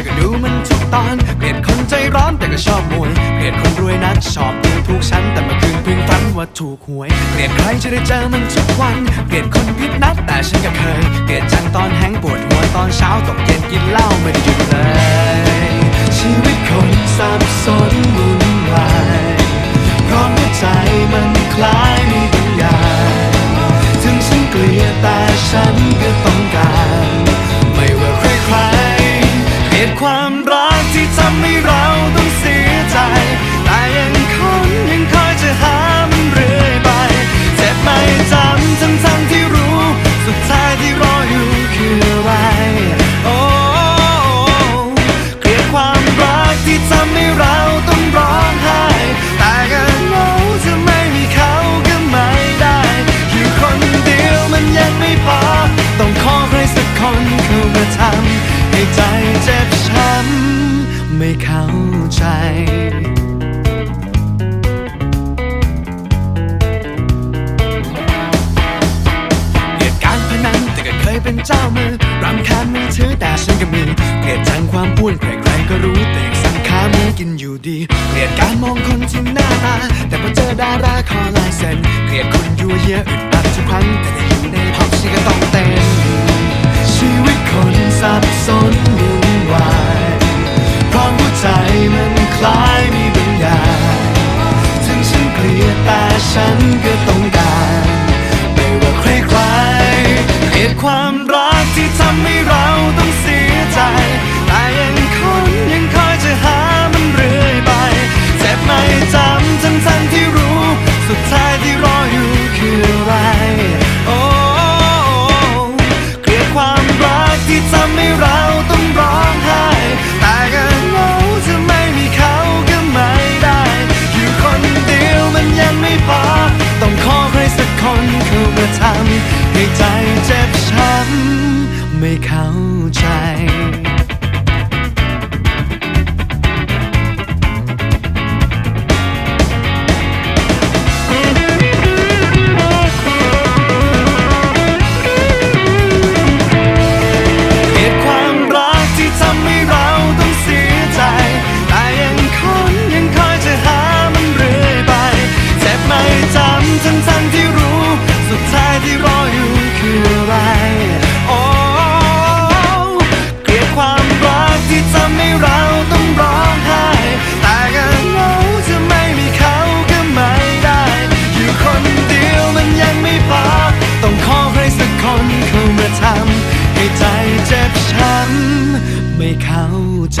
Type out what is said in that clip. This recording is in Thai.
แต่ก็ดูมันทุกตอน เกลียดคนใจร้อนแต่ก็ชอบมวย เกลียดคนรวยนักชอบดูถูกฉันแต่เมื่อคืนเพิ่งฝันว่าถูกหวย เกลียดใครจะได้เจอมันทุกวัน เกลียดคนพิษนัดแต่ฉันก็เคย เกลียดจังตอนแห้งปวดหัวตอนเช้าตกเย็นกินเหล้าไม่ได้หยุดเลย ชีวิตคนสับสนวุ่นวายเพราะหัวใจมันคล้าย ใจเจ็บช้ำไม่เข้าใจเกลียดการพนันแต่ก็เคยเป็นเจ้ามือรำคาญมือถือแต่ฉันก็มีเกลียดจังความอ้วนใครๆก็รู้แต่ยังสั่งขามือกินอยู่ดีเกลียดการมองคนที่หน้าตาแต่พอเจอดาราขอลายเซ็นเกลียดคนยั่วเยอะอึดอัดทุกครั้งแต่ได้อยู่ในพ็อปชีก็ต้องเต้น สับสนวุ่นวายเพราะหัวใจมันคล้ายมีบางอย่างถึงฉันเกลียดแต่ฉันก็ต้องการ ไม่ว่าใครใครๆเกลียดความ คนเข้ามาทำให้ใจเจ็บช้ำไม่เข้าใจ คืออะไรโอ้เกลียดความรักที่ทำให้เราต้องร้องไห้แต่ก็เหงาจะไม่มีเขาก็ไม่ได้ อยู่คนเดียวมันยังไม่พอต้องขอใครสักคนเข้ามาทำให้ใจเจ็บช้ำไม่เข้าใจ